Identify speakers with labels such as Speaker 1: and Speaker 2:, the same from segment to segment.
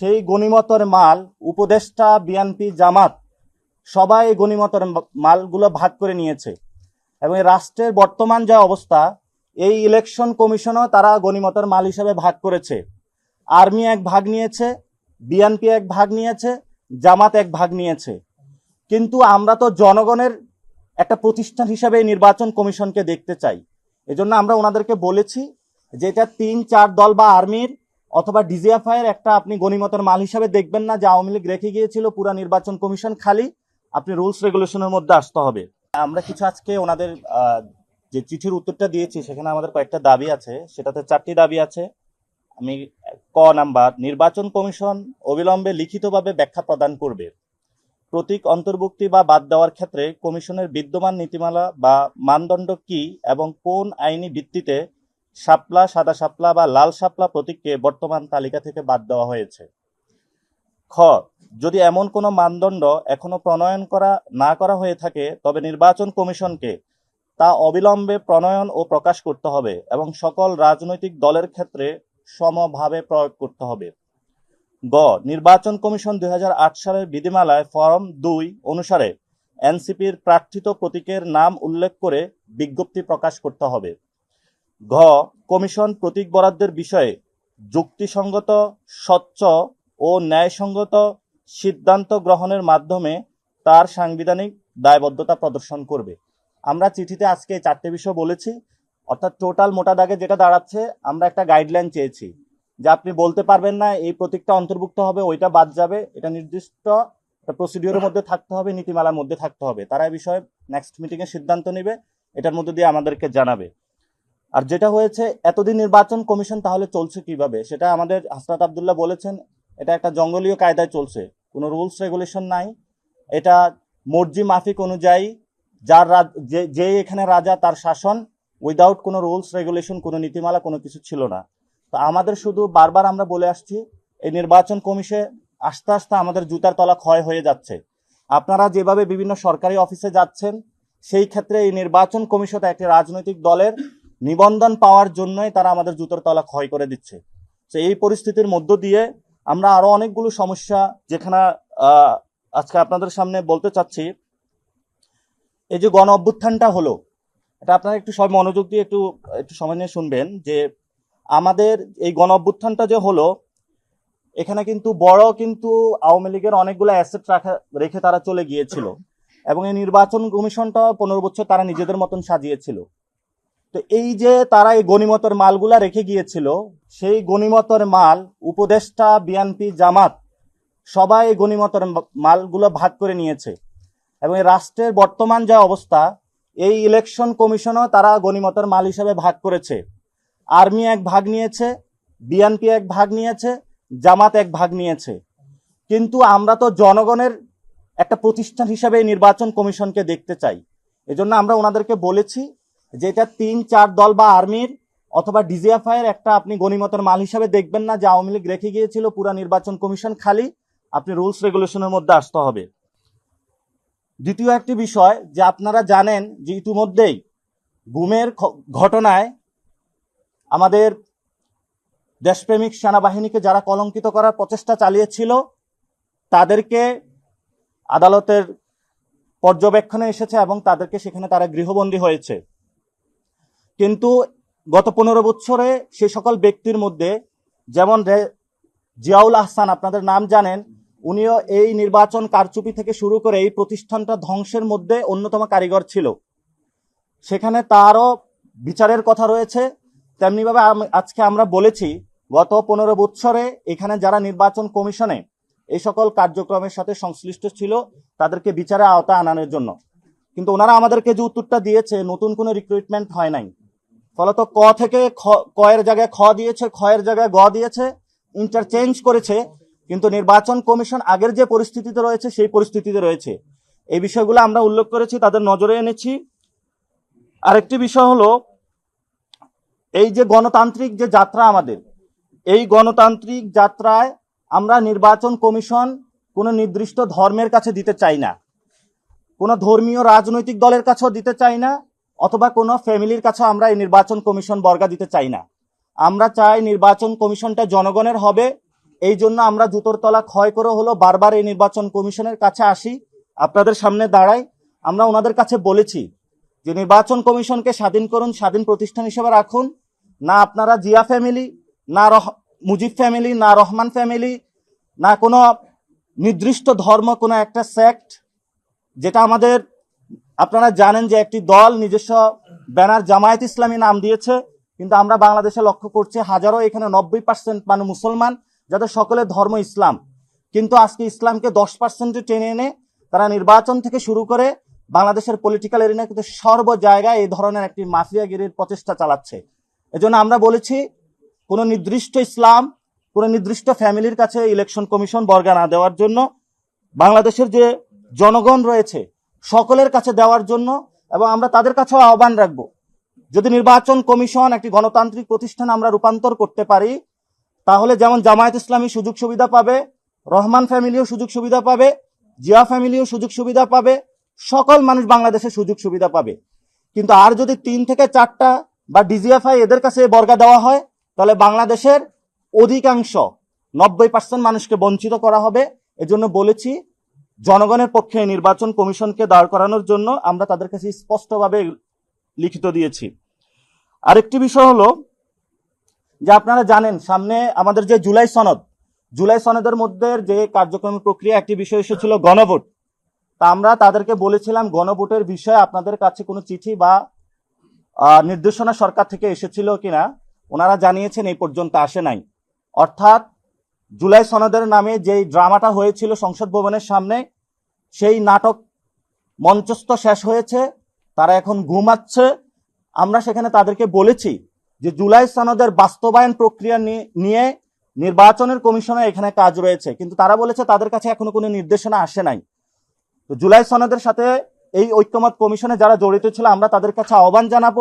Speaker 1: সেই গণিমতের মাল উপদেষ্টা বিএনপি জামাত সবাই গণিমতের মালগুলো ভাগ করে নিয়েছে। এবং রাষ্ট্রের বর্তমান যা অবস্থা, এই ইলেকশন কমিশনও তারা গণিমতের মাল হিসাবে ভাগ করেছে। আর্মি এক ভাগ নিয়েছে, বিএনপি এক ভাগ নিয়েছে, জামাত এক ভাগ নিয়েছে। কিন্তু আমরা তো জনগণের একটা প্রতিষ্ঠান হিসাবে নির্বাচন কমিশনকে দেখতে চাই। এজন্য আমরা ওনাদেরকে বলেছি যে এটা তিন, চার দল বা আর্মির অথবা ডিজিএফআই এর একটা আপনি গণিমতের মাল হিসাবে দেখবেন না, যে আওয়ামী লীগ রেখে গিয়েছিল পুরা নির্বাচন কমিশন খালি, আপনি রুলস রেগুলেশনের মধ্যে আসতে হবে। আমরা কিছু আজকে ওনাদের যে চিঠির উত্তরটা দিয়েছি, সেখানে আমাদের কয়েকটা দাবি আছে, সেটাতে চারটি দাবি আছে। আমি ক নাম্বার, নির্বাচন কমিশন অবিলম্বে লিখিতভাবে ব্যাখ্যা প্রদান করবে। প্রতীক অন্তর্ভুক্তি বা বাদ দেওয়ার ক্ষেত্রে কমিশনের বিদ্যমান নীতিমালা বা মানদণ্ড কি এবং কোন আইনি ভিত্তিতে শাপলা, সাদা শাপলা বা লাল শাপলা প্রতীককে বর্তমান তালিকা থেকে বাদ দেওয়া হয়েছে। খ, যদি এমন কোনো মানদণ্ড এখনও প্রণয়ন করা, না করা হয়ে থাকে, তবে নির্বাচন কমিশনকে তা অবিলম্বে প্রণয়ন ও প্রকাশ করতে হবে এবং সকল রাজনৈতিক দলের ক্ষেত্রে সমভাবে প্রয়োগ করতে হবে। গ, নির্বাচন কমিশন দুই হাজার আট সালের বিধিমালায় ফরম দুই অনুসারে এনসিপির প্রার্থিত প্রতীকের নাম উল্লেখ করে বিজ্ঞপ্তি প্রকাশ করতে হবে। ঘ, কমিশন প্রতীক বরাদ্দের বিষয়ে যুক্তিসঙ্গত, স্বচ্ছ ও ন্যায়সঙ্গত সিদ্ধান্ত গ্রহণের মাধ্যমে তার সাংবিধানিক দায়বদ্ধতা প্রদর্শন করবে। আমরা চিঠিতে আজকে চারটে বিষয় বলেছি, অর্থাৎ টোটাল মোটা দাগে যেটা দাঁড়াচ্ছে, আমরা একটা গাইডলাইন চেয়েছি যে আপনি বলতে পারবেন না, এই প্রতীকটা অন্তর্ভুক্ত হবে, ওইটা বাদ যাবে, এটা নির্দিষ্ট প্রসিডিওরের মধ্যে থাকতে হবে, নীতিমালার মধ্যে থাকতে হবে। তারা এই বিষয়ে নেক্সট মিটিংয়ে সিদ্ধান্ত নেবে, এটার মধ্যে দিয়ে আমাদেরকে জানাবে। আর যেটা হয়েছে, এতদিন নির্বাচন কমিশন তাহলে চলছে কীভাবে? সেটা আমাদের হাসনাত আবদুল্লাহ বলেছেন, এটা একটা জঙ্গলীয় কায়দায় চলছে। কোনো রুলস রেগুলেশন নাই। এটা মর্জি মাফিক অনুযায়ী যার যে এখানে রাজা তার শাসন উইদাউট কোনো রুলস রেগুলেশন, কোনো নীতিমালা, কোনো কিছু ছিল না। তো আমাদের শুধু বারবার আমরা বলে আসছি, এই নির্বাচন কমিশে আস্তে আস্তে আমাদের জুতার তলা ক্ষয় হয়ে যাচ্ছে। আপনারা যেভাবে বিভিন্ন সরকারি অফিসে যাচ্ছেন, সেই ক্ষেত্রে এই নির্বাচন কমিশন একটি রাজনৈতিক দলের নিবন্ধন পাওয়ার জন্যই তারা আমাদের জুতোর তলা ক্ষয় করে দিচ্ছে। তো এই পরিস্থিতির মধ্য দিয়ে আমরা আরও অনেকগুলো সমস্যা যেখানে আজকে আপনাদের সামনে বলতে চাচ্ছি। এই যে গণ অভ্যুত্থানটা হলো, এটা আপনারা একটু সব মনোযোগ দিয়ে একটু একটু সময় নিয়ে শুনবেন যে আমাদের এই গণ অভ্যুত্থানটা যে হলো, এখানে কিন্তু বড় কিন্তু আওয়ামী লীগের অনেকগুলো অ্যাসেট রাখা, রেখে তারা চলে গিয়েছিল। এবং এই নির্বাচন কমিশনটা পনেরো বছর তারা নিজেদের মতন সাজিয়েছিল। তো এই যে তারা এই গণিমতের মালগুলা রেখে গিয়েছিল, সেই গণিমতের মাল উপদেষ্টা বিএনপি জামাত সবাই এই গণিমতের মালগুলো ভাগ করে নিয়েছে। এবং রাষ্ট্রের বর্তমান যা অবস্থা, এই ইলেকশন কমিশনও তারা গণিমতের মাল হিসাবে ভাগ করেছে। আর্মি এক ভাগ নিয়েছে, বিএনপি এক ভাগ নিয়েছে, জামাত এক ভাগ নিয়েছে। কিন্তু আমরা তো জনগণের একটা প্রতিষ্ঠান হিসাবে নির্বাচন কমিশনকে দেখতে চাই। এজন্য আমরা ওনাদেরকে বলেছি যে এটা তিন, চার দল বা আর্মির অথবা ডিজিএফআই এর একটা আপনি গণিমতের মাল হিসাবে দেখবেন না যে আওয়ামী লীগ রেখে গিয়েছিল, পুরা নির্বাচন কমিশন খালি, আপনি রুলস রেগুলেশনের মধ্যে আসতে হবে। দ্বিতীয় একটি বিষয়, যে আপনারা জানেন যে ইতিমধ্যেই গুমের ঘটনায় আমাদের দেশপ্রেমিক সেনাবাহিনীকে যারা কলঙ্কিত করার প্রচেষ্টা চালিয়েছিল, তাদেরকে আদালতের পর্যবেক্ষণে এসেছে এবং তাদেরকে সেখানে তারা গৃহবন্দী হয়েছে। কিন্তু গত পনেরো বছরে সে সকল ব্যক্তির মধ্যে যেমন জিয়াউল আহসান, আপনাদের নাম জানেন, উনিও এই নির্বাচন কারচুপি থেকে শুরু করে এই প্রতিষ্ঠানটা ধ্বংসের মধ্যে অন্যতম কারিগর ছিল। সেখানে তারও বিচারের কথা রয়েছে। তেমনিভাবে আজকে আমরা বলেছি, গত পনেরো বছরে এখানে যারা নির্বাচন কমিশনে এই সকল কার্যক্রমের সাথে সংশ্লিষ্ট ছিল, তাদেরকে বিচারে আওতায় আনানোর জন্য। কিন্তু ওনারা আমাদেরকে যে উত্তরটা দিয়েছে, নতুন কোনো রিক্রুটমেন্ট হয় নাই। ফলত ক থেকে খ, কয়ের জায়গায় খ দিয়েছে খয়ের জায়গায় গ দিয়েছে ইন্টারচেঞ্জ করেছে, কিন্তু নির্বাচন কমিশন আগের যে পরিস্থিতিতে রয়েছে, সেই পরিস্থিতিতে রয়েছে। এই বিষয়গুলো আমরা উল্লেখ করেছি, তাদের নজরে এনেছি। আরেকটি বিষয় হলো, এই যে গণতান্ত্রিক যে যাত্রা আমাদের, এই গণতান্ত্রিক যাত্রায় আমরা নির্বাচন কমিশন কোনো নির্দিষ্ট ধর্মের কাছে দিতে চাই না। কোনো ধর্মীয় রাজনৈতিক দলের কাছেও দিতে চাই না। অথবা কোনো ফ্যামিলির কাছে আমরা এই নির্বাচন কমিশন বর্গা দিতে চাই না। আমরা চাই নির্বাচন কমিশনটা জনগণের হবে। এই জন্য আমরা জুতোর তলা ক্ষয় করে হলো বারবার এই নির্বাচন কমিশনের কাছে আসি। আপনাদের সামনে দাঁড়াই। আমরা ওনাদের কাছে বলেছি যে নির্বাচন কমিশনকে স্বাধীন করুন, স্বাধীন প্রতিষ্ঠান হিসেবে রাখুন। না আপনারা জিয়া ফ্যামিলি, না রহ, মুজিব ফ্যামিলি, না রহমান ফ্যামিলি, না কোনো নির্দিষ্ট ধর্ম, কোনো একটা সেক্ট যেটা আমাদের আপনারা জানেন যে একটি দল নিজস্ব ব্যানার জামায়াত ইসলামী নাম দিয়েছে, কিন্তু আমরা বাংলাদেশে লক্ষ্য করছি হাজারো, এখানে নব্বই পার্সেন্ট মানে মুসলমান, যাদের সকলের ধর্ম ইসলাম। কিন্তু আজকে ইসলামকে দশ পার্সেন্টে টেনে এনে তারা নির্বাচন থেকে শুরু করে বাংলাদেশের পলিটিক্যাল এরিনা কিন্তু সর্ব জায়গায় এই ধরনের একটি মাফিয়াগিরির প্রচেষ্টা চালাচ্ছে। এজন্য আমরা বলেছি, কোনো নির্দিষ্ট ইসলাম, কোনো নির্দিষ্ট ফ্যামিলির কাছে ইলেকশন কমিশন বর্গা না দেওয়ার জন্য বাংলাদেশের যে জনগণ রয়েছে সকলের কাছে দেওয়ার জন্য এবং আমরা তাদের কাছেও আহ্বান রাখব। যদি নির্বাচন কমিশন একটি গণতান্ত্রিক প্রতিষ্ঠান আমরা রূপান্তর করতে পারি, তাহলে যেমন জামায়াত ইসলামী সুযোগ সুবিধা পাবে, রহমান ফ্যামিলিও সুযোগ সুবিধা পাবে, জিয়া ফ্যামিলিও সুযোগ সুবিধা পাবে, সকল মানুষ বাংলাদেশে সুযোগ সুবিধা পাবে। কিন্তু আর যদি তিন থেকে চারটা বা ডিজিএফআই এদের কাছে বর্গা দেওয়া হয়, তাহলে বাংলাদেশের অধিকাংশ নব্বই পার্সেন্ট মানুষকে বঞ্চিত করা হবে। এজন্য বলেছি জনগণের পক্ষে নির্বাচন কমিশনকে দাঁড় করানোর জন্য আমরা তাদের কাছে স্পষ্টভাবে লিখিত দিয়েছি। আরেকটি বিষয় হলো যে আপনারা জানেন, সামনে আমাদের যে জুলাই সনদ, জুলাই সনদের মধ্যে যে কার্যক্রম প্রক্রিয়া একটি বিষয় এসেছিল গণভোট। তা আমরা তাদেরকে বলেছিলাম গণভোটের বিষয়ে আপনাদের কাছে কোনো চিঠি বা নির্দেশনা সরকার থেকে এসেছিল কিনা, ওনারা জানিয়েছেন এই পর্যন্ত আসে নাই। অর্থাৎ জুলাই সনদের নামে যেই ড্রামাটা হয়েছিল সংসদ ভবনের সামনে, সেই নাটক মঞ্চস্থ শেষ হয়েছে, তারা এখন ঘুমাচ্ছে। আমরা সেখানে তাদেরকে বলেছি যে জুলাই সনদের বাস্তবায়ন প্রক্রিয়া নিয়ে নির্বাচনের কমিশনে এখানে কাজ রয়েছে, কিন্তু তারা বলেছে তাদের কাছে এখনও কোনো নির্দেশনা আসে নাই। তো জুলাই সনদের সাথে এই ঐক্যমত কমিশনে যারা জড়িত ছিল, আমরা তাদের কাছে আহ্বান জানাব,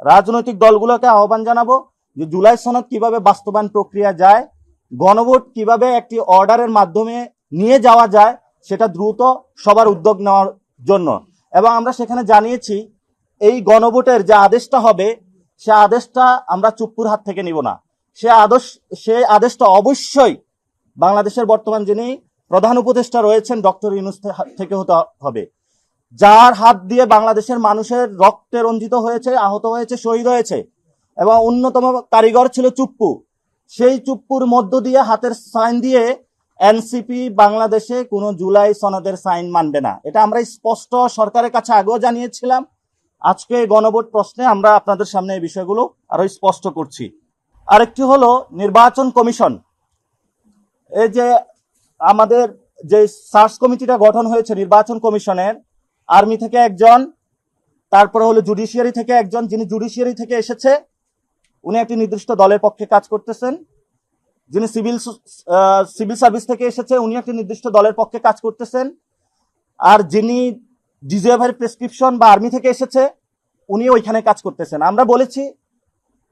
Speaker 1: রাজনৈতিক দলগুলোকে আহ্বান জানাব যে জুলাই সনদ কীভাবে বাস্তবায়ন প্রক্রিয়া যায় গণভোট কীভাবে একটি অর্ডারের মাধ্যমে নিয়ে যাওয়া যায় সেটা দ্রুত সবার উদ্যোগ নেওয়ার জন্য। এবং আমরা সেখানে জানিয়েছি, এই গণভোটের যে আদেশটা হবে, সে আদেশটা আমরা চুপ্পুর হাত থেকে নিব না। সে আদেশ সে আদেশটা অবশ্যই বাংলাদেশের বর্তমান যিনি প্রধান উপদেষ্টা রয়েছেন, ডক্টর ইউনুস থেকে হতে হবে। যার হাত দিয়ে বাংলাদেশের মানুষের রক্তে রঞ্জিত হয়েছে, আহত হয়েছে, শহীদ হয়েছে এবং অন্যতম কারিগর ছিল চুপ্পু। সেই চুপ্পুর মধ্য দিয়ে হাতের সাইন দিয়ে এনসিপি বাংলাদেশে কোনো জুলাই সনদের সাইন মানবে না। এটা আমরা স্পষ্ট সরকারের কাছে আগেও জানিয়েছিলাম। আজকে গণভোট প্রশ্নে আমরা আপনাদের সামনে এই বিষয়গুলো আরও স্পষ্ট করছি। আরেকটি হলো নির্বাচন কমিশন। এই যে আমাদের যে সার্চ কমিটিটা গঠন হয়েছে নির্বাচন কমিশনের, আর্মি থেকে একজন, তারপরে হলো জুডিশিয়ারি থেকে একজন, যিনি জুডিশিয়ারি থেকে এসেছে উনি একটি নির্দিষ্ট দলের পক্ষে কাজ করতেছেন। যিনি সিভিল সিভিল সার্ভিস থেকে এসেছে, উনি একটি নির্দিষ্ট দলের পক্ষে কাজ করতেছেন। আর যিনি ডিজিএফআই প্রেসক্রিপশন বা আর্মি থেকে এসেছে, উনি ওইখানে কাজ করতেছেন। আমরা বলেছি,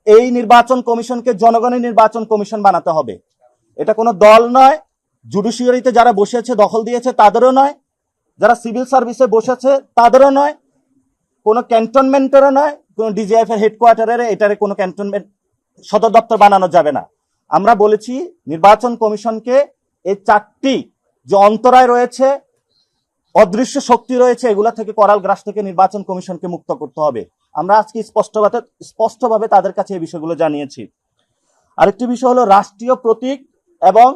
Speaker 1: এই নির্বাচন কমিশনকে জনগণের নির্বাচন কমিশন বানাতে হবে। এটা কোনো দল নয়। জুডিশিয়ারিতে যারা বসেছে, দখল দিয়েছে, তাদেরও নয়। যারা সিভিল সার্ভিসে বসেছে, তাদেরও নয়। কোনো ক্যান্টনমেন্টেরও নয়। কোনো ডিজিএফ এর হেডকোয়ার্টারের এটারে কোনো ক্যান্টনমেন্ট সদর দপ্তর বানানো যাবে না। আমরা বলেছি নির্বাচন কমিশনকে এই চারটি যে অন্তরায় রয়েছে, অদৃশ্য শক্তি রয়েছে, এগুলা থেকে করাল গ্রাস থেকে নির্বাচন কমিশনকে মুক্ত করতে হবে। আমরা আজকে স্পষ্টভাবে স্পষ্টভাবে তাদের কাছে এই বিষয়গুলো জানিয়েছি। আরেকটি বিষয় হলো রাষ্ট্রীয় প্রতীক এবং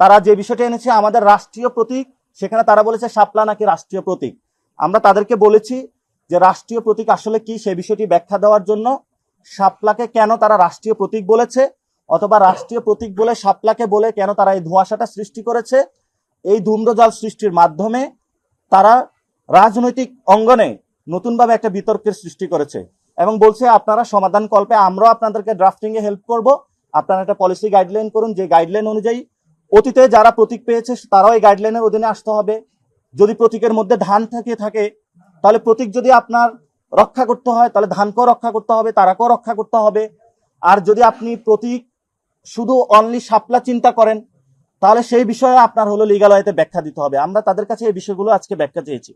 Speaker 1: তারা যে বিষয়টা এনেছে, আমাদের রাষ্ট্রীয় প্রতীক, সেখানে তারা বলেছে শাপলা নাকি রাষ্ট্রীয় প্রতীক। আমরা তাদেরকে বলেছি যে রাষ্ট্রীয় প্রতীক আসলে কি, সে বিষয়টি ব্যাখ্যা দেওয়ার জন্য শাপলাকে কেন তারা রাষ্ট্রীয় প্রতীক বলেছে অথবা রাষ্ট্রীয় প্রতীক বলে শাপলাকে বলে কেন তারা এই ধোঁয়াশাটা সৃষ্টি করেছে, এই ধূম্রজাল সৃষ্টির মাধ্যমে তারা রাজনৈতিক অঙ্গনে নতুনভাবে একটা বিতর্কের সৃষ্টি করেছে এবং বলছে, আপনারা সমাধান কল্পে, আমরাও আপনাদেরকে ড্রাফটিং এ হেল্প করব। আপনারা একটা পলিসি গাইডলাইন করুন, যে গাইডলাইন অনুযায়ী অতীতে যারা প্রতীক পেয়েছে, তারাও এই গাইডলাইনের অধীনে আসতে হবে। যদি প্রতীকের মধ্যে ধান থেকে, থাকে তাহলে প্রতীক যদি আপনার রক্ষা করতে হয়, তাহলে ধানকেও রক্ষা করতে হবে, তারাকেও রক্ষা করতে হবে। আর যদি আপনি প্রতীক শুধু অনলি সাপলা চিন্তা করেন, তাহলে সেই বিষয়ে আপনার হলো লিগালয়তে ব্যাখ্যা দিতে হবে। আমরা তাদের কাছে এই বিষয়গুলো আজকে ব্যাখ্যা চেয়েছি।